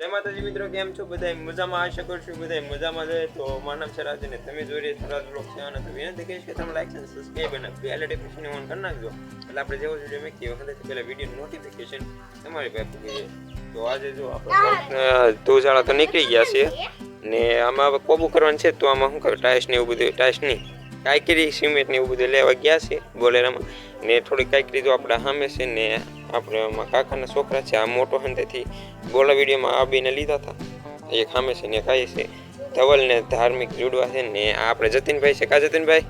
જય મિત્રો, કેમ છો? બધા મજામાં? આશા કરું છું બધા મજામાં જાય તો છે રાજુ ને તમે જોઈ રહ્યા રાજ બ્લોગ છે અને તો વિનંતી કહીશ કે તમે લાઈક અને સબસ્ક્રાઈબ અને બેલ નોટિફિકેશન ઓન કરી નાખજો. એટલે આપણે જેવો વીડિયો મેકીએ વખતે પહેલા વીડિયો નોટિફિકેશન તમારી પાસે પૂરી તો આજે જો આપણે ધોજાળા તો નીકળી ગયા છે. ને આમાં હવે કોબુ કરવાનું છે, તો આમાં શું કરે ટાઈસ ને એવું બધું ટાઈસ નહીં. કાંકરી, સિમેન્ટ ને એવું બધું લેવા ગયા છે, બોલેરામાં. ને થોડી કાંકરી તો આપણા સામે છે ને આપણે આમાં કાકાના છોકરા છે આ મોટો હંતેથી ગોળા વિડીયોમાં આ બેને લીધા હતા. એક સામે છે ને કાંઈ છે. ધવલ ને ધાર્મિક જોડવા છે ને આપણે જતીનભાઈ છે. કા જતીનભાઈ?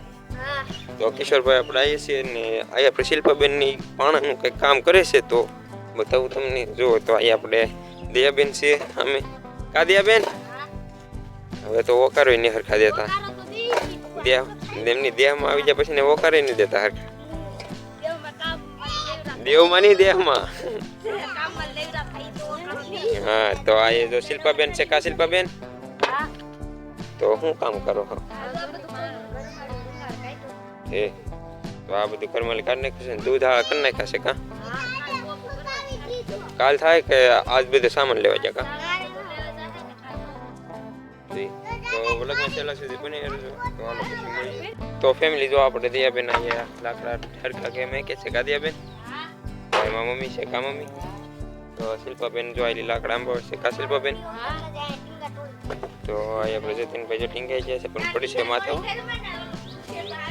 તો કિશોરભાઈ આપણે આવીએ છીએ ને અહીંયા આપણે શિલ્પાબેનની પાણાનું કંઈક કામ કરે છે તો બતાવું તમને. જો તો અહીંયા આપણે દયાબેન છે અમે કા દયાબેન? હવે તો ઓકારો નહીં હરખા દેતા. દેહ એમની દેહમાં આવી જાય પછી ને ઓકારે નહીં દેતા હરખા. દેવમાં નહીં દેહમાં હા તો આ એ જો શિલ્પાબેન છે કા શિલ્પાબેન તો શું કામ કરો છો એ તો આ બધું કરમાલી કાઢી નાખ્યું છે ને દૂધ આ કરી નાખ્યા છે કા કાલ થાય કે આજ બધું સામાન લેવા જાય કા જી. તો વ્લોગમાં છેલ્લા સુધી બની રહેજો તો હાલો પછી મળીએ તો ફેમિલી જો આપણે દિયાબેન અહીંયા લાકડા હરખા કે મેં કે છે કા દિયાબેન તો એમાં મમ્મી છે, કા મમ્મી? તો શિલ્પાબેન જો આવેલી લાકડા આંબા છે, કા શિલ્પાબેન? તો અહીંયા આપણે જતીનભાઈ જો ટીંગાઈ ગયા છે, પણ પડી છે માથે.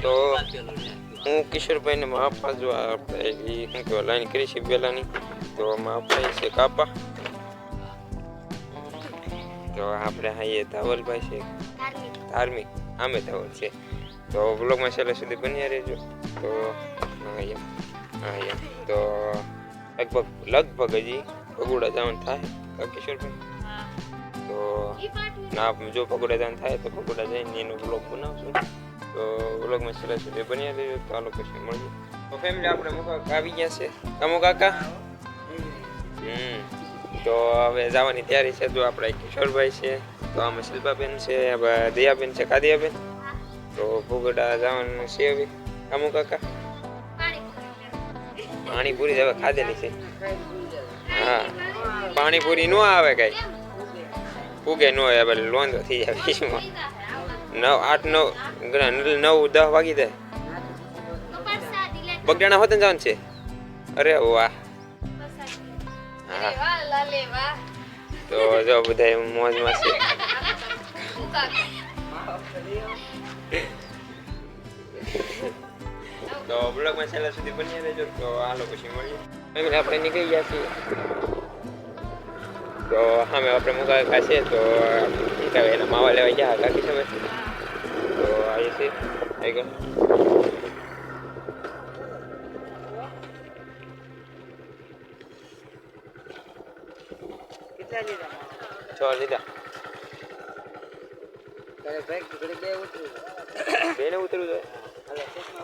તો હું કિશોરભાઈ ને માપા જો આપણે શું કહેવાય, લાઈન કરી છે બેલાની. તો માપા છે કાપા. તો આપણે હાઈએ ધાવલભાઈ છે. ધાર્મિક. આમે ધાવલ છે. તો બ્લોગમાં છેલ્લે સુધી બન્યા રહેજો. તો અહીંયા અહીંયા તો લગભગ લગભગ હજી ભગોડા જવાનું થાય. કિશોરભાઈ? તો ના, જો પગોડા જવાનું થાય તો ભગોડા જઈને એનો બ્લોગ બનાવશું. તો બ્લોગમાં છેલ્લે સુધી બની દેજો તો આ લોકેશન મળીએ. તો ફેમિલી આપણે મુકા આવી ગયા છે. કામો કાકા? હમ. તો હવે જવાની તૈયારી છે. તો આપણે કિશોરભાઈ છે, તો આમાં શિલ્પાબેન છે દયાબેન છે, કાદિયાબેન. તો ભૂગડા જવાનું છે હવે. કામુ કાકા? પાણીપુરી હવે ખાધેલી છે. હા, પાણીપુરી નો આવે કઈ. ઉગે નો આવે હવે લોંધો થઈ જાય બીજમાં નવ, આઠ, નવ નવ દસ વાગી જાય. બગડાણા હોત જવાનું છે? અરે વાહ. તો જો બધા મોજમાં છે. તો બ્લોગમાં છેલ્લા સુધી બની રહેજો તો હાલો પછી મળીએ ફેમિલી આપણે નીકળી ગયા છીએ તો સામે આપણે મુકા છે તો શું કહેવાય એના માવા લેવા ગયા કાકી સમય તો આવી છે આવી ગયો છ લીધા બેને ઉતરવું જોઈએ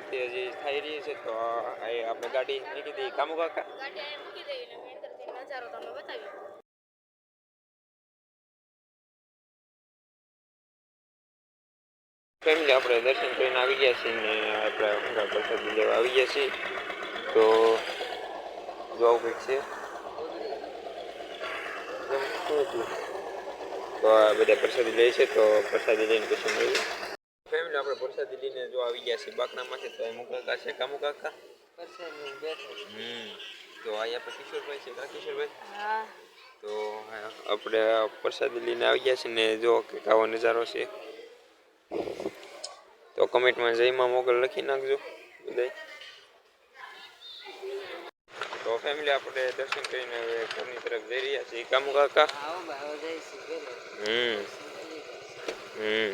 આરતી હજી થઈ રહી છે તો આ આપણે ગાડી મૂકી દઈએ. કામુ કાકા? ગાડી મૂકી દઈએ નજારો તમને બતાવ્યો ફેમિલી આપણે દર્શન કરીને આવી ગયા છીએ ને આપણે ઊંઘા પ્રસાદ લેવા આવી ગયા છીએ. તો જોવું કંઈક છે? તો આ બધા પ્રસાદી લે છે તો પ્રસાદી લઈને પછી મળીએ. ફેમિલી આપણે પ્રસાદી લઈને જો આવી ગયા છીએ બાકડામાંથી તો એ મુકાકા છે કામુ કાકા હમ તો અહીંયા પર કિશોરભાઈ છે કા કિશોરભાઈ હા તો હા, આપણે આ પ્રસાદી લઈને આવી ગયા છીએ ને જો કે આવો નજારો છે તો કમેન્ટમાં જયમાં મોગલ લખી નાખજો બધાય તો ફેમિલી આપણે દર્શન કરીને હવે ઘરની તરફ જઈ રહ્યા છીએ કામુ કાકા હમ હમ